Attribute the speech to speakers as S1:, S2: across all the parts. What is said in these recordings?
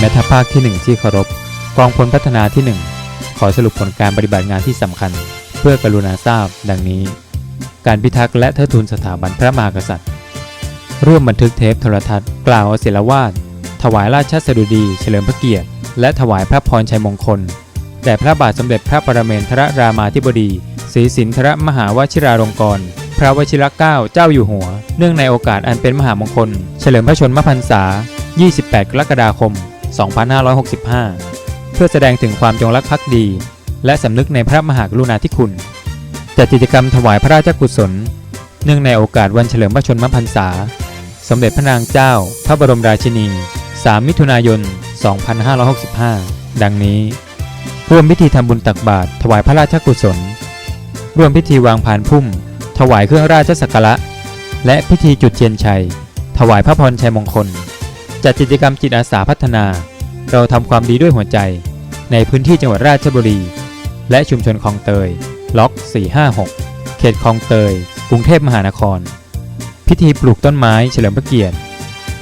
S1: แม่ทัพภาคที่ 1 ที่เคารพ กองพลพัฒนาที่ 1 ขอสรุปผลการปฏิบัติงานที่สำคัญ เพื่อกรุณาทราบ ดังนี้ การพิทักษ์และเทิดทูนสถาบันพระมหากษัตริย์ ร่วมบันทึกเทปโทรทัศน์กล่าวเอศิลวาดถวายราชสดุดี เฉลิมพระเกียรติ และถวายพระพรชัยมงคลแด่พระบาทสมเด็จพระปรเมนทรรามาธิบดีศรีสินทรมหาวชิราลงกรณพระวชิรเกล้าเจ้าอยู่หัว เนื่องในโอกาสอันเป็นมหามงคล เฉลิมพระชนมพรรษา 28 กรกฎาคม 2565 เพื่อแสดงถึงความจงรักภักดี และสำนึกในพระมหากรุณาธิคุณ จัดกิจกรรมถวายพระราชกุศล เนื่องในโอกาสวันเฉลิมพระชนมพรรษา สมเด็จพระนางเจ้า พระบรมราชินี 3 มิถุนายน 2565 ดังนี้ ร่วมพิธีทำบุญตักบาตรถวายพระราชกุศล ร่วมพิธีวางผานพุ่ม ถวายเครื่องราชสักการะและพิธีจุดเทียนชัย ถวายพระพรชัยมงคล จัดกิจกรรมจิตอาสาพัฒนา เราทำความดีด้วยหัวใจ ในพื้นที่จังหวัดราชบุรี และชุมชนคลองเตย ล็อก 456 เขตคลองเตย กรุงเทพมหานคร พิธีปลูกต้นไม้เฉลิมพระเกียรติ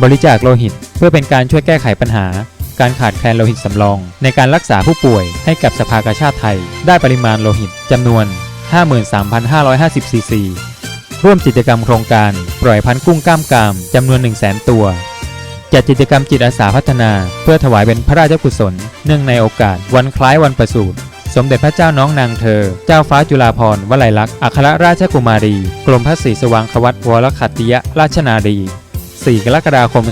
S1: บริจาคโลหิตเพื่อเป็นการช่วยแก้ไขปัญหา การขาดแคลนโลหิตสำรอง ในการรักษาผู้ป่วยให้กับสภากาชาติไทย ได้ปริมาณโลหิตจำนวน 53,550ซีซีร่วมกิจกรรมโครงการปล่อยพันธุ์กุ้งกล้ามกามจำนวน 1 0 0 0 0 0 ตัว จัดกิจกรรมจิตอาสาพัฒนา เพื่อถวายเป็นพระราชกุศล เนื่องในโอกาส วันคล้ายวันประสูติสมเด็จพระเจ้าน้องนางเธอ เจ้าฟ้าจุฬาภรณ์วลัยลักษณ์อัครราชกุมารี กรมพระศรีสว่างควัตวรขัตติยราชนารี 4 กรกฎาคม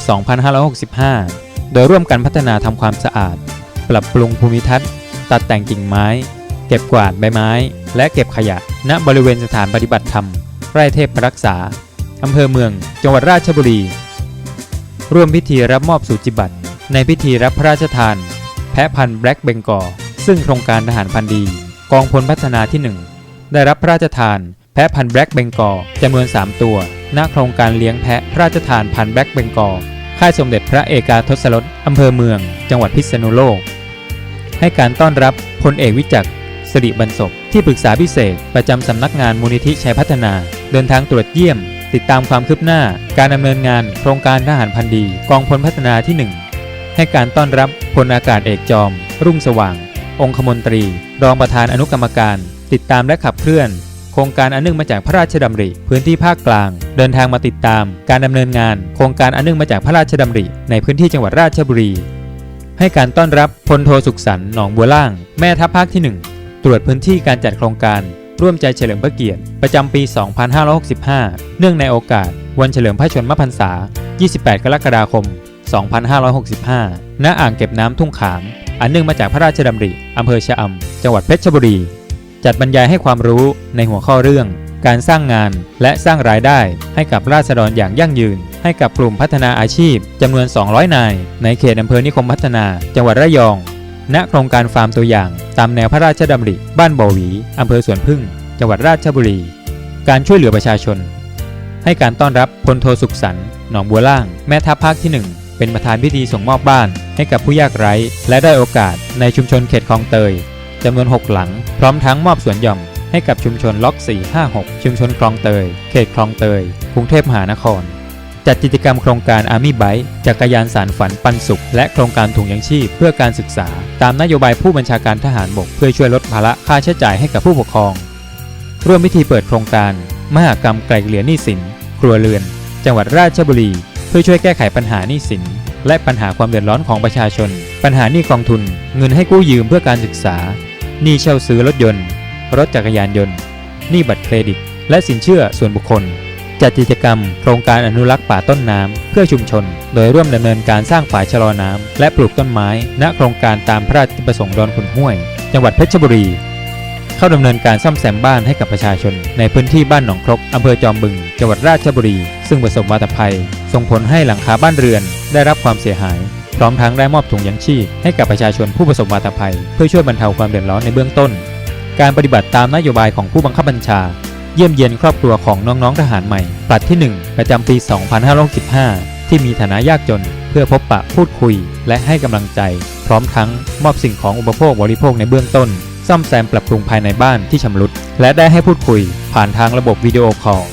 S1: 2565 โดยร่วมกันพัฒนาทำความสะอาด ปรับปรุงภูมิทัศน์ ตัดแต่งกิ่งไม้ เก็บกวาดใบไม้ และเก็บขยะ ณ บริเวณสถานปฏิบัติธรรม ไร่เทพรักษา อำเภอเมือง จังหวัดราชบุรี ร่วมพิธีรับมอบสูจิบัตรในพิธีรับพระราชทาน แพะพันธุ์แบล็กเบงกอซึ่งโครงการทหารพันธุ์ดี กองพลพัฒนาที่ 1 ได้รับพระราชทาน แพะพันธุ์แบล็กเบงกอจำนวน 3 ตัวณโครงการเลี้ยงแพะพระราชทานพันธุ์แบล็กเบงกอค่ายสมเด็จพระเอกาทศรสอำเภอเมือง จังหวัดพิษณุโลก ให้การต้อนรับพลเอกวิจักรสิริบรรศพที่ปรึกษาพิเศษ ประจำสำนักงานมูลนิธิชัยพัฒนา เดินทางตรวจเยี่ยม ติดตามความคืบหน้า การดำเนินงานโครงการทหารพันธ์ดี กองพลพัฒนาที่ 1 ให้การต้อนรับพลอากาศเอกจอม รุ่งสว่าง องคมนตรี รองประธานอนุกรรมการ ติดตามและขับเคลื่อน โครงการอันเนื่องมาจากพระราชดำริ พื้นที่ภาคกลาง เดินทางมาติดตาม การดำเนินงาน โครงการอันเนื่องมาจากพระราชดำริ ในพื้นที่จังหวัดราชบุรี ให้การต้อนรับพลโทสุขสันต์หนองบัวล่าง แม่ทัพภาคที่ 1 ตรวจพื้นที่การจัดโครงการ ร่วมใจเฉลิมพระเกียรติ ประจำปี 2565 เนื่องในโอกาส วันเฉลิมพระชนมพรรษา 28 กรกฎาคม 2565 ณ อ่างเก็บน้ำทุ่งขาม อันเนื่องมาจากพระราชดำริอำเภอชะอำ จังหวัดเพชรบุรี จัดบรรยายให้ความรู้ในหัวข้อเรื่อง การสร้างงานและสร้างรายได้ให้กับราษฎรอย่างยั่งยืน ให้กับกลุ่มพัฒนาอาชีพจำนวน 200 นาย ในเขตอำเภอนิคมพัฒนา จังหวัดระยอง ณโครงการฟาร์มตัวอย่าง ตามแนวพระราชดำริ บ้านบ่อหวี อำเภอสวนพึ่ง จังหวัดราชบุรี การช่วยเหลือประชาชน ให้การต้อนรับพลโทสุขสันต์หนองบัวล่าง แม่ทัพภาคที่ 1 เป็นประธานพิธีส่งมอบบ้าน ให้กับผู้ยากไร้ และได้โอกาสในชุมชนเขตคลองเตยจำนวน 6 หลัง พร้อมทั้งมอบสวนหย่อมให้กับชุมชนล็อก 456 ชุมชนคลองเตย เขตคลองเตย กรุงเทพมหานคร จัดกิจกรรมโครงการ Army Bike จักรยานสารฝันปันสุข และโครงการถุงยังชีพเพื่อการศึกษา ตามนโยบายผู้บัญชาการทหารบก เพื่อช่วยลดภาระค่าใช้จ่ายให้กับผู้ปกครอง ร่วมพิธีเปิดโครงการ มหากรรมไกลเกลี่ยหนี้สิน ครัวเรือน จังหวัดราชบุรี เพื่อช่วยแก้ไขปัญหาหนี้สิน และปัญหาความเดือดร้อนของประชาชน ปัญหาหนี้กองทุน เงินให้กู้ยืมเพื่อการศึกษาหนี้เช่าซื้อรถยนต์ รถจักรยานยนต์หนี้บัตรเครดิต และสินเชื่อส่วนบุคคล จัดกิจกรรมโครงการอนุรักษ์ป่าต้นน้ำเพื่อชุมชน โดยร่วมดำเนินการสร้างฝายชะลอน้ำและปลูกต้นไม้ ณโครงการตามพระราชประสงค์ดอนขุนห้วย จังหวัดเพชรบุรี เข้าดำเนินการซ่อมแซมบ้านให้กับประชาชน ในพื้นที่บ้านหนองครกอำเภอจอมบึง จังหวัดราชบุรี ซึ่งประสบวาตภัย ส่งผลให้หลังคาบ้านเรือน ได้รับความเสียหาย พร้อมทั้งได้มอบถุงยังชีพให้กับประชาชนผู้ประสบวาตภัย เพื่อช่วยบรรเทาความเดือดร้อนในเบื้องต้น การปฏิบัติตามนโยบายของผู้บังคับบัญชา เยี่ยมเยียนครอบครัวของน้องๆทหารใหม่ผลัดที่ 1 ประจำปี 2565 ที่มีฐานะยากจน เพื่อพบปะพูดคุย และให้กำลังใจ พร้อมทั้งมอบสิ่งของอุปโภคบริโภคในเบื้องต้น ซ่อมแซมปรับปรุงภายในบ้านที่ชำรุด และได้ให้พูดคุย ผ่านทางระบบวิดีโอคอล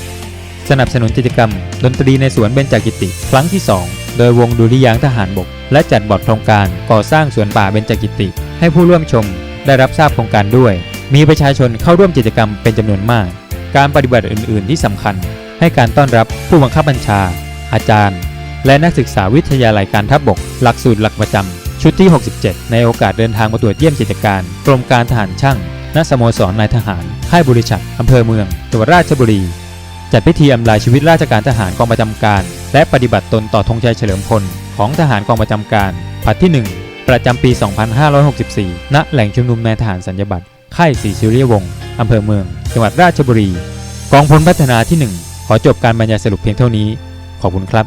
S1: สนับสนุนกิจกรรม ดนตรีในสวนเบญจกิติ ครั้งที่ 2 โดยวงดุริยางทหารบก และจัดบอร์ดโครงการก่อสร้างสวนป่าเบญจกิติ ให้ผู้ร่วมชมได้รับทราบโครงการด้วย มีประชาชนเข้าร่วมกิจกรรมเป็นจำนวนมาก การปฏิบัติอื่น ๆ ที่สำคัญ ให้การต้อนรับผู้บังคับบัญชา อาจารย์ และนักศึกษาวิทยาลัยการทัพบก หลักสูตรหลักประจำชุดที่ 67 ในโอกาสเดินทางมาตรวจเยี่ยมกิจการกรมการทหารช่างณสโมสรนายทหารค่ายบุริชัดอำเภอเมืองจังหวัดราชบุรี จัดพิธีอำลาชีวิตราชการทหารกองประจำการ และปฏิบัติตนต่อธงชัยเฉลิมพลของทหารกองประจำการผัดที่ 1 ประจำปี 2564 ณ แหล่งชุมนุมนายทหารสัญญบัตรค่ายศรีสุริยวงศ์ อำเภอเมือง จังหวัดราชบุรี กองพลพัฒนาที่ 1 ขอจบการบรรยายสรุปเพียงเท่านี้ ขอบคุณครับ